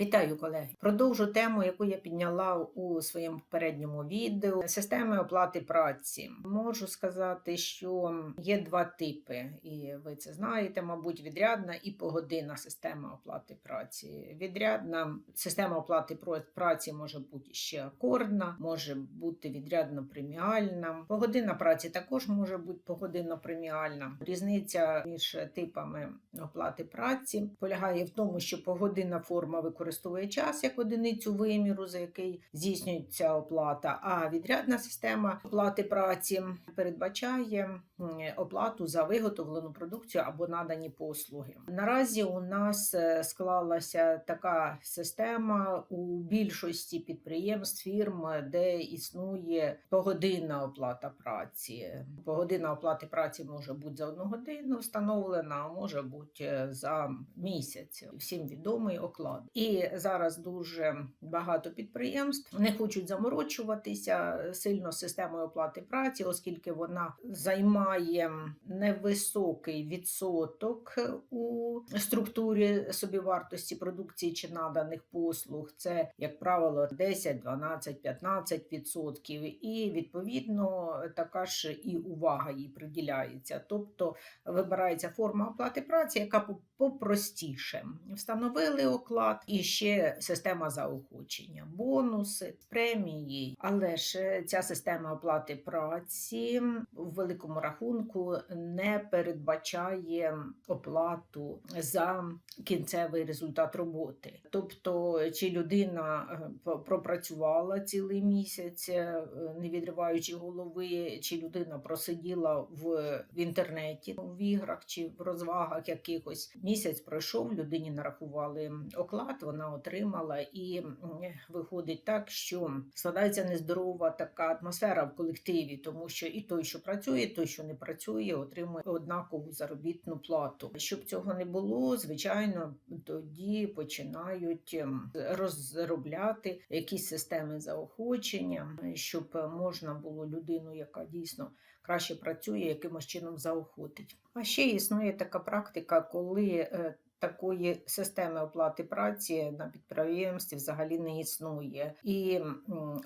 Вітаю колеги! Продовжу тему, яку я підняла у своєму попередньому відео системи оплати праці. Можу сказати, що є два типи, і ви це знаєте, мабуть, відрядна і погодинна система оплати праці. Відрядна система оплати праці може бути ще акордна, може бути відрядно преміальна. Погодинна праці також може бути погодинно преміальна. Різниця між типами оплати праці полягає в тому, що погодинна форма використовує час як одиницю виміру, за який здійснюється оплата. А відрядна система оплати праці передбачає оплату за виготовлену продукцію або надані послуги. Наразі у нас е, склалася така система у більшості підприємств, фірм, де існує погодинна оплата праці. Погодинна оплати праці може бути за одну годину встановлена, а може бути е, за місяць. Всім відомий оклад. І зараз дуже багато підприємств не хочуть заморочуватися сильно системою оплати праці, оскільки вона займає невисокий відсоток у структурі собівартості продукції чи наданих послуг. Це, як правило, 10, 12, 15 відсотків. І відповідно така ж і увага їй приділяється. Тобто вибирається форма оплати праці, яка попростіше. Встановили оклад і ще система заохочення, бонуси, премії. Але ж е, ця система оплати праці в великому рахунку не передбачає оплату за кінцевий результат роботи. Тобто, чи людина е, пропрацювала цілий місяць, е, не відриваючи голови, чи людина просиділа в, в інтернеті в іграх чи в розвагах якихось місяць пройшов, людині нарахували оклад, вона отримала, і виходить так, що складається нездорова така атмосфера в колективі, тому що і той, що працює, і той, що не працює, отримує однакову заробітну плату. Щоб цього не було, звичайно, тоді починають розробляти якісь системи заохочення, щоб можна було людину, яка дійсно краще працює, якимось чином заохотить. А ще існує така практика, коли е, такої системи оплати праці на підприємстві взагалі не існує, і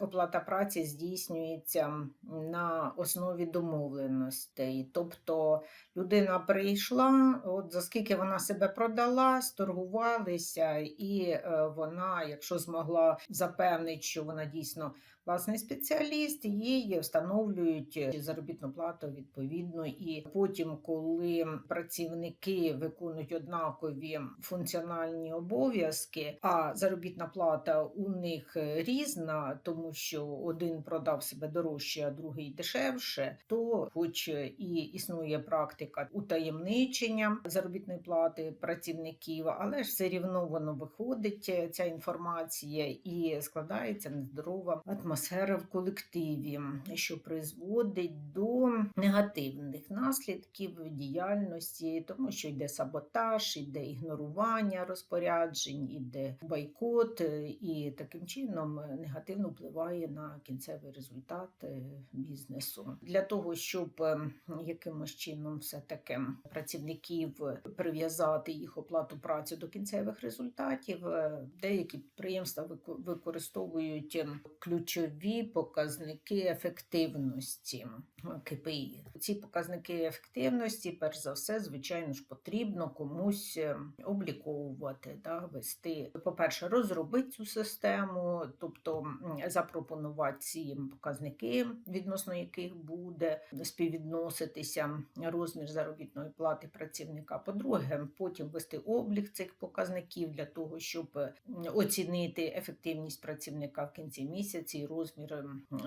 оплата праці здійснюється на основі домовленостей. Тобто людина прийшла, от за скільки вона себе продала, сторгувалися, і е, вона, якщо змогла запевнити, що вона дійсно власний спеціаліст, їй встановлюють заробітну плату відповідно. І потім, коли працівники виконують однакові функціональні обов'язки, а заробітна плата у них різна, тому що один продав себе дорожче, а другий дешевше, то, хоч і існує практика утаємничення заробітної плати працівників, але ж все рівно воно виходить ця інформація і складається нездорова атмосфера в колективі, що призводить до негативних наслідків діяльності, тому що йде саботаж, йде ігнорування розпоряджень, йде бойкот, е, і таким чином негативно впливає на кінцевий результат е, бізнесу. Для того, щоб е, якимось чином все таки працівників прив'язати їх оплату праці до кінцевих результатів, е, деякі підприємства використовують ем, ключові показники ефективності е, КПІ. Ці показники ефективності, перш за все, звичайно ж, потрібно комусь е, обліковувати, да, вести. По-перше, розробити цю систему, тобто запропонувати ці показники, відносно яких буде співвідноситися розмір заробітної плати працівника. По-друге, потім вести облік цих показників для того, щоб оцінити ефективність працівника в кінці місяця розмір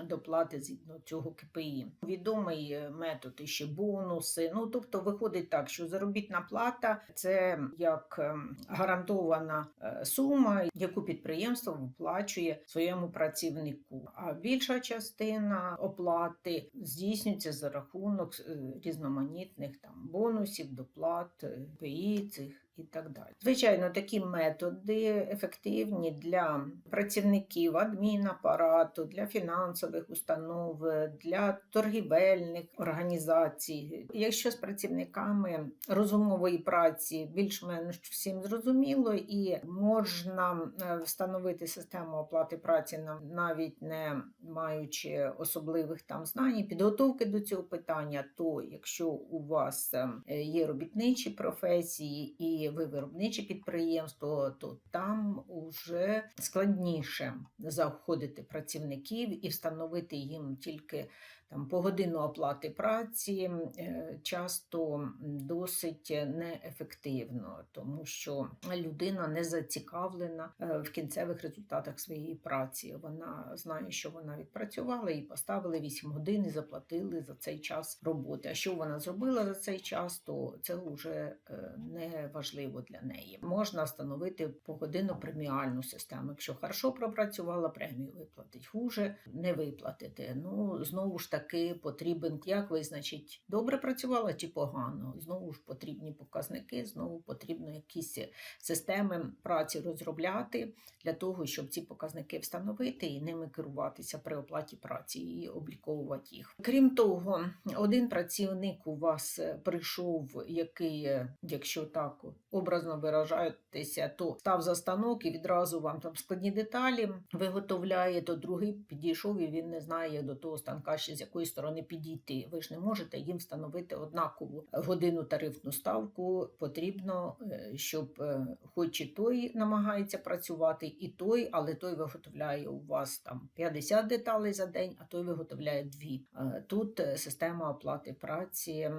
доплати згідно цього КПІ. Відомий е, метод і ще бонуси. Ну тобто виходить так, що заробітна плата це як гарантована е, сума, яку підприємство виплачує своєму працівнику. А більша частина оплати здійснюється за рахунок е, різноманітних там бонусів, доплат, ПІ цих і так далі. Звичайно, такі методи ефективні для працівників адмінапарату, для фінансових установ, для торгівельних організацій. Якщо з працівниками розумової праці більш-менш всім зрозуміло, і можна е, встановити систему оплати праці навіть не маючи особливих там знань, підготовки до цього питання, то якщо у вас е, є робітничі професії і ви виробниче підприємство, то там уже складніше заходити працівників і встановити їм тільки там погодинну оплати праці е, часто досить неефективно, тому що людина не зацікавлена е, в кінцевих результатах своєї праці. Вона знає, що вона відпрацювала, і поставили 8 годин і заплатили за цей час роботи. А що вона зробила за цей час, то це вже е, не важливо для неї. Можна встановити погодинну преміальну систему. Якщо хорошо пропрацювала, премію виплатить. Хуже не виплатити. Ну знову ж таки потрібен як визначить, добре працювала чи погано. Знову ж потрібні показники, знову потрібно якісь системи праці розробляти для того, щоб ці показники встановити і ними керуватися при оплаті праці і обліковувати їх. Крім того, один працівник у вас прийшов, який, якщо так образно виражаєтеся, то став за станок і відразу вам там складні деталі виготовляє, то другий підійшов і він не знає, до того станка ще з якої сторони підійти. Ви ж не можете їм встановити однакову годину тарифну ставку. Потрібно, е, щоб е, хоч і той намагається працювати, і той, але той виготовляє у вас там 50 деталей за день, а той виготовляє дві. Е, Тут система оплати праці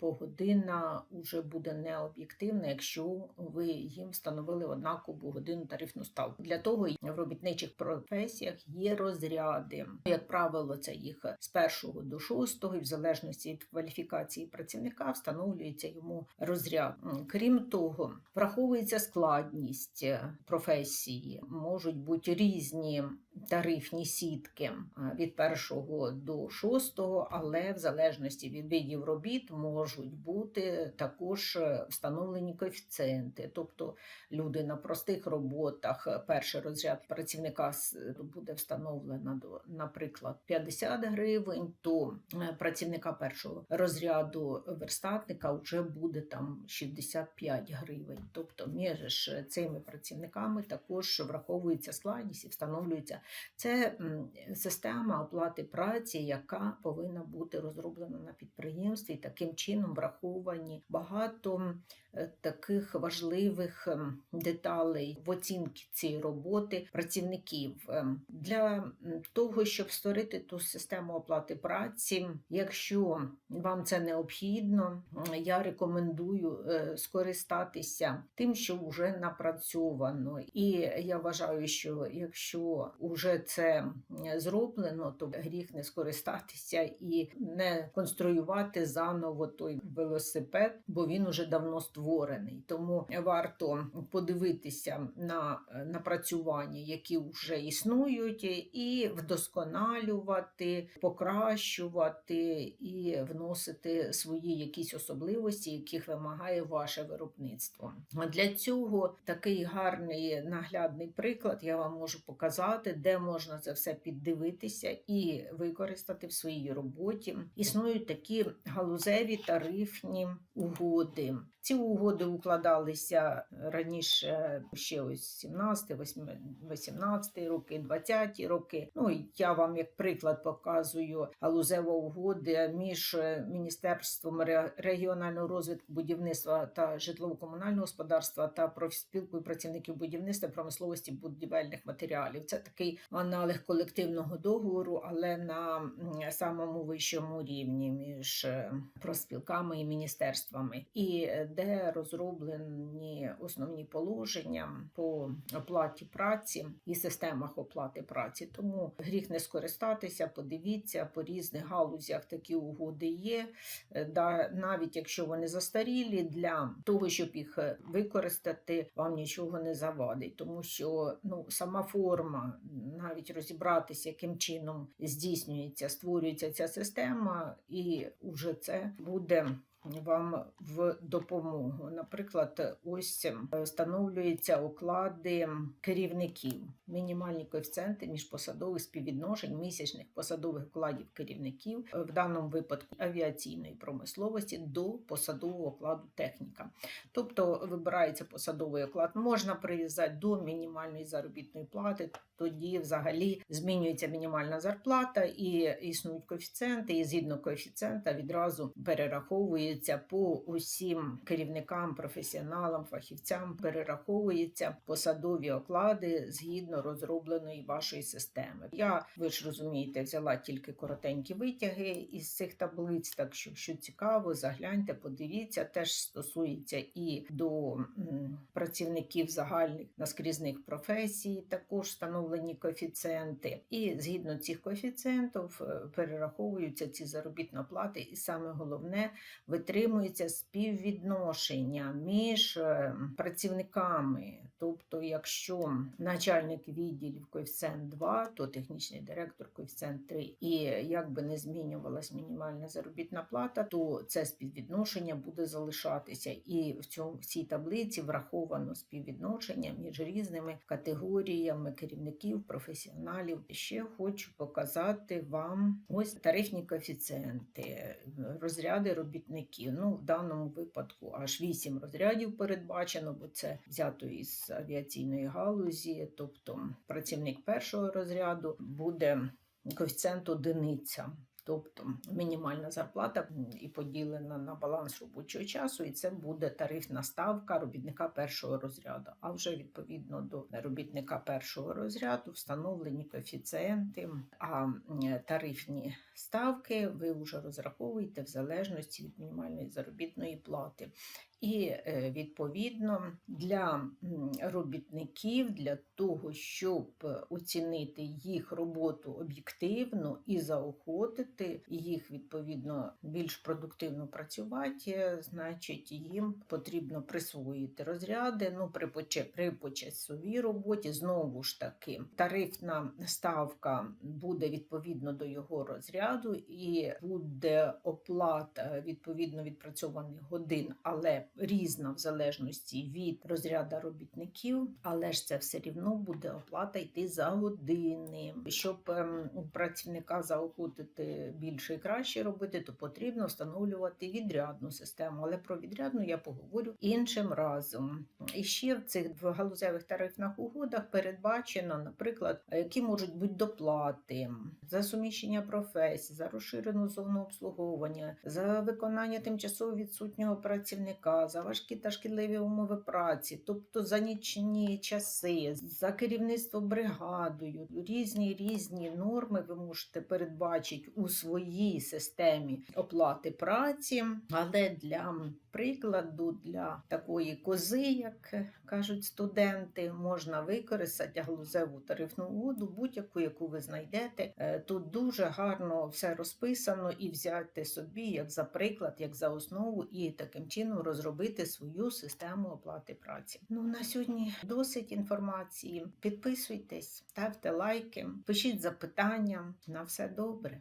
погодинна вже буде необ'єктивна, якщо ви їм встановили однакову годину тарифну ставку. Для того в робітничих професіях є розряди. Як правило, це їх з першого до шостого, і в залежності від кваліфікації працівника встановлюється йому розряд. Крім того, враховується складність е, професії, можуть бути різні тарифні сітки е, від першого до шостого, але в залежності від видів робіт можуть бути також е, встановлені коефіцієнти. Тобто люди на простих роботах е, перший розряд працівника буде встановлено до, наприклад, 50 гривень, то працівника першого розряду верстатника вже буде там 65 гривень. Тобто між цими працівниками також враховується складність і встановлюється це система оплати праці, яка повинна бути розроблена на підприємстві. Таким чином враховані багато е, таких важливих деталей в оцінці цієї роботи працівників. Ем, Для того, щоб створити ту систему оплати праці, якщо вам це необхідно, я рекомендую е, скористатися тим, що вже напрацьовано. І я вважаю, що якщо вже це зроблено, то гріх не скористатися і не конструювати заново той велосипед, бо він уже давно створений. Тому варто подивитися на е, напрацювання, які вже існують, і вдосконалювати, покращувати і вносити свої якісь особливості, яких вимагає ваше виробництво. Для цього такий гарний наглядний приклад я вам можу показати, де можна це все піддивитися і використати в своїй роботі. Існують такі галузеві тарифні угоди. Ці угоди укладалися раніше ще ось 17, 18 роки, 20 роки. Ну я вам як приклад показую галузева угоди між Міністерством регіонального розвитку будівництва та житлово-комунального господарства та профспілкою працівників будівництва промисловості будівельних матеріалів. Це такий аналог колективного договору, але на самому вищому рівні між е, профспілками і міністерствами, і е, де розроблені основні положення по оплаті праці і системах оплати праці. Тому гріх не скористатися, подивіться по різних галузях такі угоди є. Е, Да, навіть якщо вони застарілі, для того, щоб їх е, використати, вам нічого не завадить, тому що ну сама форма, навіть розібратися, яким чином здійснюється, створюється ця система, і вже це буде вам в допомогу. Наприклад, ось е, встановлюються оклади керівників, мінімальні коефіцієнти міжпосадових співвідношень місячних посадових окладів керівників, е, в даному випадку авіаційної промисловості до посадового окладу техніка. Тобто вибирається посадовий оклад, можна прив'язати до мінімальної заробітної плати. Тоді взагалі змінюється мінімальна зарплата і існують коефіцієнти, і згідно коефіцієнта відразу перераховується по усім керівникам, професіоналам, фахівцям, перераховуються посадові оклади згідно розробленої вашої системи. Я ви ж розумієте, взяла тільки коротенькі витяги із цих таблиць. Так що, що цікаво, загляньте, подивіться, теж стосується і до м, працівників загальних наскрізних професій, також встановлені коефіцієнти. І згідно цих коефіцієнтів е, перераховуються ці заробітні плати, і саме головне витримується співвідношення між е, працівниками. Тобто, якщо начальник відділів коефіцієнт 2, то технічний директор коефіцієнт 3. І як би не змінювалась мінімальна заробітна плата, то це співвідношення буде залишатися. І в цьому в цій таблиці враховано співвідношення між різними категоріями керівників, професіоналів. Ще хочу показати вам ось тарифні коефіцієнти, розряди робітників. Ну, в даному випадку аж 8 розрядів передбачено, бо це взято із авіаційної галузі, тобто працівник першого розряду буде коефіцієнт одиниця. Тобто мінімальна зарплата і поділена на баланс робочого часу, і це буде тарифна ставка робітника першого розряду. А вже відповідно до робітника першого розряду встановлені коефіцієнти, а тарифні ставки ви вже розраховуєте в залежності від мінімальної заробітної плати. І е, відповідно для робітників, для того, щоб оцінити їх роботу об'єктивно і заохотити їх відповідно більш продуктивно працювати, значить їм потрібно присвоїти розряди. Ну, при, при почасовій роботі знову ж таки тарифна ставка буде відповідно до його розряду, і буде оплата відповідно відпрацьованих годин, але різна в залежності від розряду робітників, але ж це все рівно буде оплата йти за години. Щоб ем, працівника заохотити більше і краще робити, то потрібно встановлювати відрядну систему. Але про відрядну я поговорю іншим разом. І ще в цих галузевих тарифних угодах передбачено, наприклад, які можуть бути доплати за суміщення професій, за розширену зону обслуговування, за виконання тимчасово відсутнього працівника, за важкі та шкідливі умови праці, тобто за нічні часи, за керівництво бригадою. Різні різні норми ви можете передбачити у своїй системі оплати праці, але для прикладу, для такої кози, як кажуть студенти, можна використати галузеву тарифну угоду, будь-яку, яку ви знайдете. Е, Тут дуже гарно все розписано і взяти собі як за приклад, як за основу, і таким чином розробити свою систему оплати праці. Ну на сьогодні досить інформації. Підписуйтесь, ставте лайки, пишіть запитання. На все добре.